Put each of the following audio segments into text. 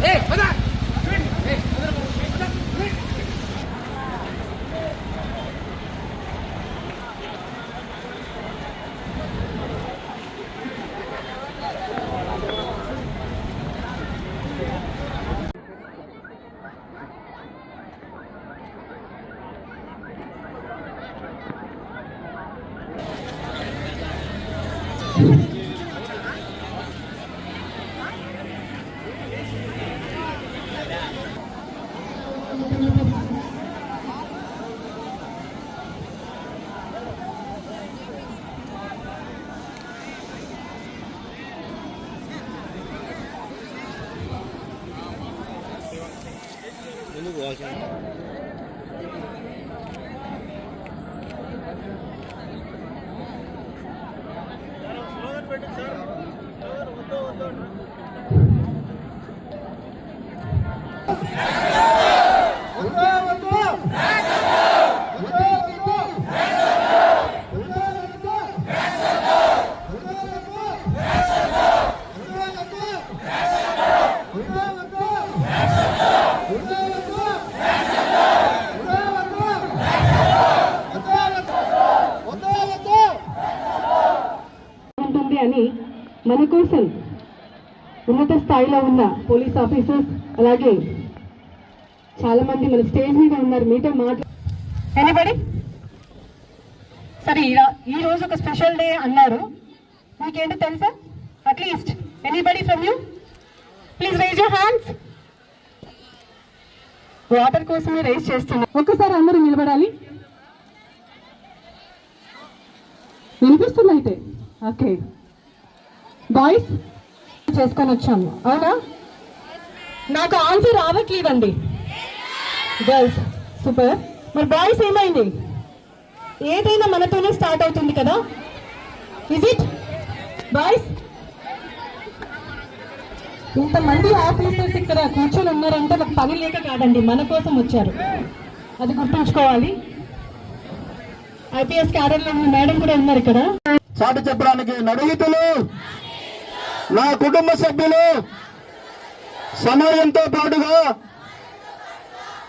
Hey, what's up? Eu não gosto. Né? Yeah. మన కోసం ఉన్నత స్థాయిలో ఉన్న పోలీస్ ఆఫీసర్స్ అలాగే చాలా మంది మన స్టేజ్ మీద ఉన్నారు. మీతో మాట్లా ఎనీబడి సరే ఈ- ఈ రోజు ఒక స్పెషల్ డే అన్నారు. మీకేంటో తెలుసా? At least anybody from you please raise your hands water కోసమే రైజ్ చేస్తున్నారు ఒక్కసారి అందరూ నిలబడాలి. వినిపిస్తుంది అయితే? ఓకే బాయ్స్ చేసుకొని వచ్చాము. అవునా? నాకు ఆన్సర్ రావట్లేదండి. గర్ల్స్ సూపర్ మరి బాయ్స్ ఏమైంది? ఏదైనా మనతోనే స్టార్ట్ అవుతుంది కదా? ఇజ్ ఇట్ బాయ్స్ ఇంతమంది ఆఫీసర్స్ ఇక్కడ కూర్చొని ఉన్నారంటే నాకు పని లేక కాదండి. మన కోసం వచ్చారు. అది గుర్తుంచుకోవాలి. ఐపీఎస్ క్యాడర్లో మేడం కూడా ఉన్నారు ఇక్కడ. చాటు చెప్పడానికి నడుగుతులు. నా కుటుంబ సభ్యులు సమయంతో పాటుగా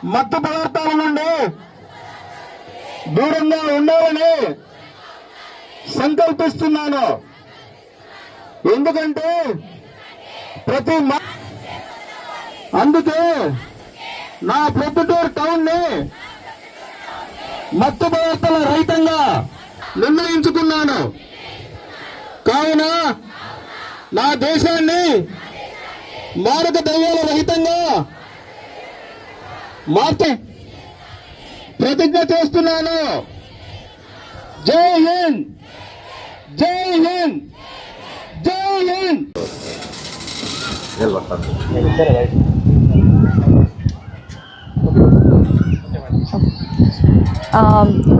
మత్తు పదార్థాల నుండి దూరంగా ఉండాలని సంకల్పిస్తున్నాను. ఎందుకంటే ప్రతి మ- అందుకే నా ప్రొద్దుటూరు టౌన్ని మత్తు పదార్థాల రహితంగా నిర్ణయించుకున్నాను. కావున నా దేశాన్ని మారక ద్రవ్యాల రహితంగా మార్చే ప్రతిజ్ఞ చేస్తున్నాను. జై హింద్! జై హింద్! జై హింద్!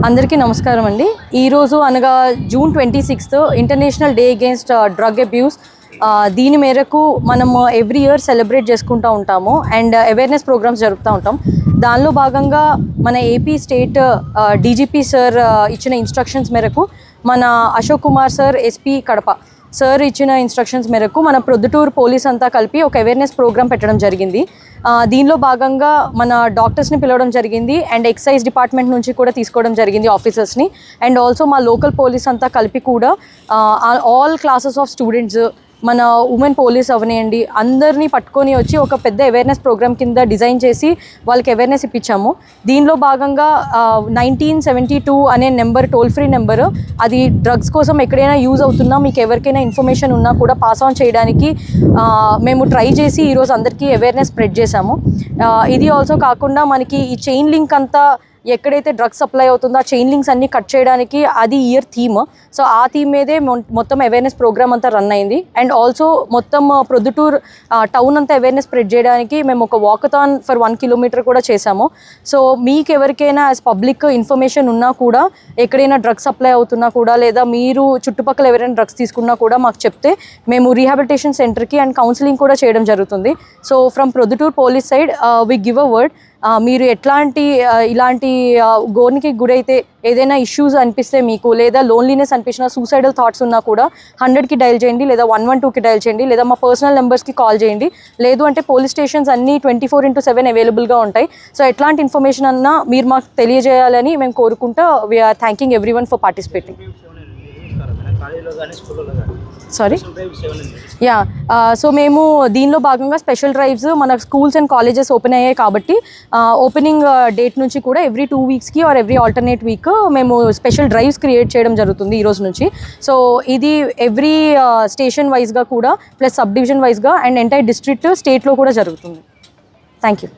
అందరికీ నమస్కారం అండి. ఈరోజు అనగా June twenty sixth international day against drug abuse దీని మేరకు మనము ఎవ్రీ ఇయర్ సెలబ్రేట్ చేసుకుంటూ ఉంటాము అండ్ అవేర్నెస్ ప్రోగ్రామ్స్ జరుపుతూ ఉంటాం. దానిలో భాగంగా మన ఏపీ స్టేట్ డీజీపీ సార్ ఇచ్చిన ఇన్స్ట్రక్షన్స్ మేరకు మన Ashok Kumar sir SP Kadapa sir ఇచ్చిన ఇన్స్ట్రక్షన్స్ మేరకు మన ప్రొద్దుటూరు పోలీస్ అంతా కలిపి ఒక అవేర్నెస్ ప్రోగ్రామ్ పెట్టడం జరిగింది. దీనిలో భాగంగా మన డాక్టర్స్ని పిలవడం జరిగింది అండ్ ఎక్సైజ్ డిపార్ట్మెంట్ నుంచి కూడా తీసుకోవడం జరిగింది ఆఫీసర్స్ని అండ్ ఆల్సో మా లోకల్ పోలీస్ అంతా కలిపి కూడా ఆల్ క్లాసెస్ ఆఫ్ స్టూడెంట్స్ మన ఉమెన్ పోలీస్ అవనియండి అందరినీ పట్టుకొని వచ్చి ఒక పెద్ద అవేర్నెస్ ప్రోగ్రామ్ కింద డిజైన్ చేసి వాళ్ళకి అవేర్నెస్ ఇప్పించాము. దీనిలో భాగంగా నైన్టీన్ సెవెంటీ టూ అనే నెంబర్ టోల్ ఫ్రీ నెంబర్ అది డ్రగ్స్ కోసం ఎక్కడైనా యూజ్ అవుతున్నా మీకు ఎవరికైనా ఇన్ఫర్మేషన్ ఉన్నా కూడా పాస్ ఆన్ చేయడానికి మేము ట్రై చేసి ఈరోజు అందరికీ అవేర్నెస్ స్ప్రెడ్ చేశాము. ఇది ఆల్సో కాకుండా మనకి ఈ చైన్ లింక్ అంతా ఎక్కడైతే డ్రగ్స్ సప్లై అవుతుందో ఆ చైన్ లింక్స్ అన్ని కట్ చేయడానికి అది ఇయర్ థీమ్. సో ఆ థీమ్ మీదే మొ- మొత్తం అవేర్నెస్ ప్రోగ్రామ్ అంతా రన్ అయింది. అండ్ ఆల్సో మొత్తం ప్రొద్దుటూరు ప్రొద్దుటూర్ టౌన్ అంతా అవేర్నెస్ స్ప్రెడ్ చేయడానికి మేము ఒక వాకథాన్ ఫర్ వన్ కిలోమీటర్ కూడా చేసాము సో మీకు ఎవరికైనా యాజ్ పబ్లిక్ ఇన్ఫర్మేషన్ ఉన్నా కూడా ఎక్కడైనా డ్రగ్స్ సప్లై అవుతున్నా కూడా లేదా మీరు చుట్టుపక్కల ఎవరైనా డ్రగ్స్ తీసుకున్నా కూడా మాకు చెప్తే మేము రీహాబిలిటేషన్ సెంటర్కి అండ్ కౌన్సిలింగ్ కూడా చేయడం జరుగుతుంది. So from Proddatur police side we give a word మీరు ఎట్లాంటి ఇలాంటి ఆ, గోనికి గురైతే ఏదైనా ఇష్యూస్ అనిపిస్తే మీకు లేదా లోన్లీనెస్ అనిపించిన సూసైడల్ థాట్స్ ఉన్నా కూడా హండ్రెడ్కి డైల్ చేయండి లేదా వన్ వన్ టూకి డైల్ చేయండి లేదా మా పర్సనల్ నెంబర్స్కి కాల్ చేయండి. లేదు అంటే పోలీస్ స్టేషన్స్ అన్నీ ట్వంటీ ఫోర్ ఇంటూ సెవెన్ అవైలబుల్గా ఉంటాయి. సో ఎట్లాంటి ఇన్ఫర్మేషన్ అన్నా మీరు మాకు తెలియజేయాలని మేము కోరుకుంటా we are thanking every one for participating sorry yeah so మేము దీనిలో భాగంగా స్పెషల్ డ్రైవ్స్ మన స్కూల్స్ అండ్ కాలేజెస్ ఓపెన్ అయ్యాయి కాబట్టి ఓపెనింగ్ డేట్ నుంచి కూడా ఎవ్రీ టూ వీక్స్కి ఆర్ ఎవ్రీ ఆల్టర్నేట్ వీక్ మేము స్పెషల్ డ్రైవ్స్ క్రియేట్ చేయడం జరుగుతుంది ఈ రోజు నుంచి. సో ఇది ఎవ్రీ స్టేషన్ వైజ్గా కూడా ప్లస్ సబ్ డివిజన్ వైజ్గా అండ్ ఎంటైర్ డిస్ట్రిక్ట్ స్టేట్లో కూడా జరుగుతుంది. Thank you